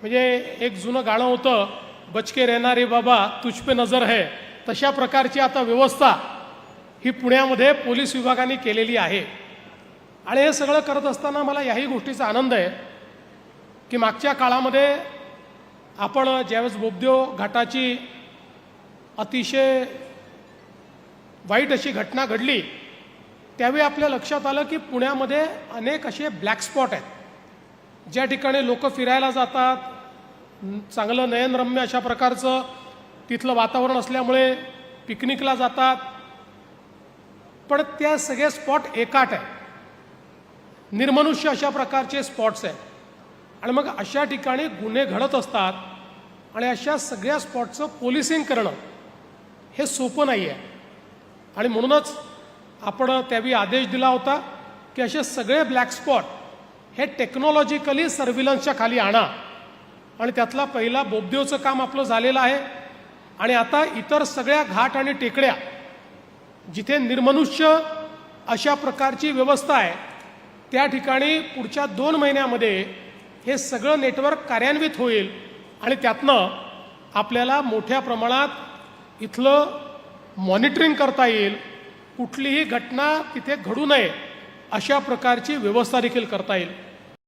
म्हणजे एक जुनं गाणं होतं बचके रहणारे बाबा तुझपे नजर है. तशा प्रकारची आता व्यवस्था ही पुण्यामध्ये पोलीस विभागाने केलेली आहे. आणि हे सगळं करत असताना मला याही गोष्टीचा आनंद आहे की मागच्या काळामध्ये आपण ज्यावेळेस बोबदेव घाटाची अतिशय वाईट अशी घटना घडली त्यावेळी आपल्या लक्षात आलं की पुण्यामध्ये अनेक असे ब्लॅक स्पॉट आहेत. ज्या ठिकाणी लोक फिरायला जातात चांगलं नयनरम्य अशा प्रकारचं तिथलं वातावरण असल्यामुळे पिकनिकला जातात. पण त्या सगळे स्पॉट एकाट आहे. निर्मनुष्य अशा प्रकारचे स्पॉट्स आहेत. आणि मग अशा ठिकाणी गुन्हे घडत असतात आणि अशा सगळ्या स्पॉटचं पोलिसिंग करणं हे सोपं नाही आहे. आणि म्हणूनच आपण त्यावेळी आदेश दिला होता की असे सगळे ब्लॅक स्पॉट हे टेक्नॉलॉजिकली सर्व्हिलन्सच्या खाली आणा. आणि त्यातला पहिला बोबदेवचं काम आपलं झालेलं आहे. आणि आता इतर सगळ्या घाट आणि टेकड्या जिथे निर्मनुष्य अशा प्रकारची व्यवस्था आहे त्या ठिकाणी पुढच्या दोन महिन्यामध्ये हे सगळं नेटवर्क कार्यान्वित होईल. आणि त्यातनं आपल्याला मोठ्या प्रमाणात इथलं मॉनिटरिंग करता येईल. कुठलीही घटना तिथे घडू नये. अशा प्रकारची व्यवस्था देखील करता येईल.